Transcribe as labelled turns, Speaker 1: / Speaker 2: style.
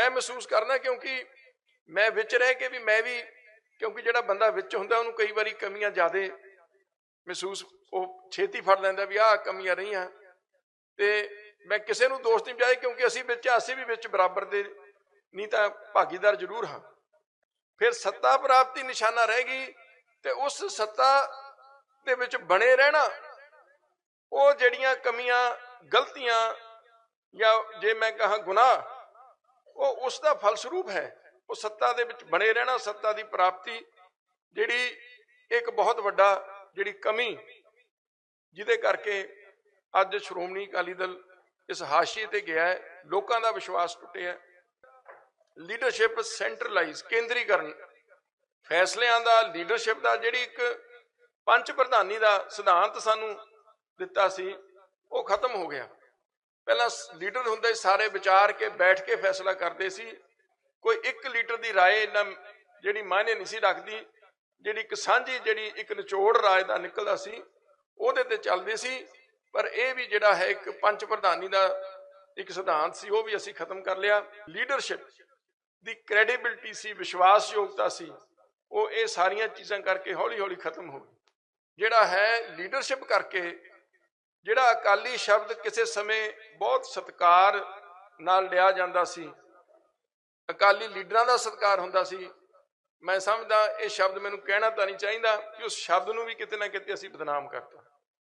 Speaker 1: ਮੈਂ ਮਹਿਸੂਸ ਕਰਨਾ ਕਿਉਂਕਿ ਮੈਂ ਵਿੱਚ ਰਹਿ ਕੇ ਵੀ ਮੈਂ ਵੀ, ਕਿਉਂਕਿ ਜਿਹੜਾ ਬੰਦਾ ਵਿੱਚ ਹੁੰਦਾ, ਉਹਨੂੰ ਕਈ ਵਾਰੀ ਕਮੀਆਂ ਜ਼ਿਆਦੇ ਮਹਿਸੂਸ, ਉਹ ਛੇਤੀ ਫੜ ਲੈਂਦਾ ਵੀ ਆਹ ਕਮੀਆਂ ਰਹੀਆਂ। ਤੇ ਮੈਂ ਕਿਸੇ ਨੂੰ ਦੋਸ਼ ਨਹੀਂ ਚਾਹੇ ਕਿਉਂਕਿ ਅਸੀਂ ਵਿੱਚ ਅਸੀਂ ਵੀ ਵਿੱਚ ਬਰਾਬਰ ਦੇ, ਨਹੀਂ ਤਾਂ ਭਾਗੀਦਾਰ ਜ਼ਰੂਰ ਹਾਂ। ਫਿਰ ਸੱਤਾ ਪ੍ਰਾਪਤੀ ਨਿਸ਼ਾਨਾ ਰਹਿ ਗਈ ਤੇ ਉਸ ਸੱਤਾ ਦੇ ਵਿੱਚ ਬਣੇ ਰਹਿਣਾ, ਉਹ ਜਿਹੜੀਆਂ ਕਮੀਆਂ, ਗਲਤੀਆਂ ਜਾਂ ਜੇ ਮੈਂ ਕਹਾਂ ਗੁਨਾਹ ਉਹ ਉਸ ਦਾ ਫਲਸਰੂਪ ਹੈ। ਉਹ ਸੱਤਾ ਦੇ ਵਿੱਚ ਬਣੇ ਰਹਿਣਾ, ਸੱਤਾ ਦੀ ਪ੍ਰਾਪਤੀ ਜਿਹੜੀ ਇੱਕ ਬਹੁਤ ਵੱਡਾ ਜਿਹੜੀ ਕਮੀ ਜਿਹਦੇ ਕਰਕੇ ਅੱਜ ਸ਼੍ਰੋਮਣੀ ਅਕਾਲੀ ਦਲ ਇਸ ਹਾਸ਼ੀਏ ਤੇ ਗਿਆ ਹੈ, ਲੋਕਾਂ ਦਾ ਵਿਸ਼ਵਾਸ ਟੁੱਟਿਆ ਲੀਡਰਸ਼ਿਪ ਸੈਂਟਰਲਾਈਜ਼, ਕੇਂਦਰੀਕਰਨ ਫੈਸਲਿਆਂ ਦਾ, ਲੀਡਰਸ਼ਿਪ ਦਾ ਜਿਹੜੀ ਇੱਕ ਪੰਚ ਪ੍ਰਧਾਨੀ ਦਾ ਸਿਧਾਂਤ ਸਾਨੂੰ ਦਿੱਤਾ ਸੀ, ਉਹ ਖਤਮ ਹੋ ਗਿਆ। ਪਹਿਲਾਂ ਲੀਡਰ ਹੁੰਦੇ ਸੀ, ਸਾਰੇ ਵਿਚਾਰ ਕੇ ਬੈਠ ਕੇ ਫੈਸਲਾ ਕਰਦੇ ਸੀ ਕੋਈ ਇੱਕ ਲੀਡਰ ਦੀ رائے ਇੰਨਾ ਜਿਹੜੀ ਮਾਇਨੇ ਨਹੀਂ ਸੀ ਰੱਖਦੀ ਜਿਹੜੀ ਇੱਕ ਸਾਂਝੀ ਜਿਹੜੀ ਇੱਕ ਨਿਚੋੜ ਰਾਏ ਦਾ ਨਿਕਲਦਾ ਸੀ ਉਹਦੇ ਤੇ ਚੱਲਦੇ ਸੀ ਪਰ ਇਹ ਵੀ ਜਿਹੜਾ ਹੈ ਇੱਕ ਪੰਜ ਪ੍ਰਧਾਨੀ ਦਾ ਇੱਕ ਸਿਧਾਂਤ ਸੀ ਉਹ ਵੀ ਅਸੀਂ ਖਤਮ ਕਰ ਲਿਆ ਲੀਡਰਸ਼ਿਪ ਦੀ ਕ੍ਰੈਡੀਬਿਲਟੀ ਸੀ ਵਿਸ਼ਵਾਸਯੋਗਤਾ ਸੀ ਉਹ ਇਹ ਸਾਰੀਆਂ ਚੀਜ਼ਾਂ ਕਰਕੇ ਹੌਲੀ ਹੌਲੀ ਖਤਮ ਹੋ ਗਈ ਜਿਹੜਾ ਹੈ ਲੀਡਰਸ਼ਿਪ ਕਰਕੇ ਜਿਹੜਾ ਅਕਾਲੀ ਸ਼ਬਦ ਕਿਸੇ ਸਮੇਂ ਬਹੁਤ ਸਤਿਕਾਰ ਨਾਲ ਲਿਆ ਜਾਂਦਾ ਸੀ। ਅਕਾਲੀ ਲੀਡਰਾਂ ਦਾ ਸਤਿਕਾਰ ਹੁੰਦਾ ਸੀ। ਮੈਂ ਸਮਝਦਾ ਇਹ ਸ਼ਬਦ ਮੈਨੂੰ ਕਹਿਣਾ ਤਾਂ ਨਹੀਂ ਚਾਹੀਦਾ ਕਿ ਉਸ ਸ਼ਬਦ ਨੂੰ ਵੀ ਕਿਤੇ ਨਾ ਕਿਤੇ ਅਸੀਂ ਬਦਨਾਮ ਕਰਤਾ।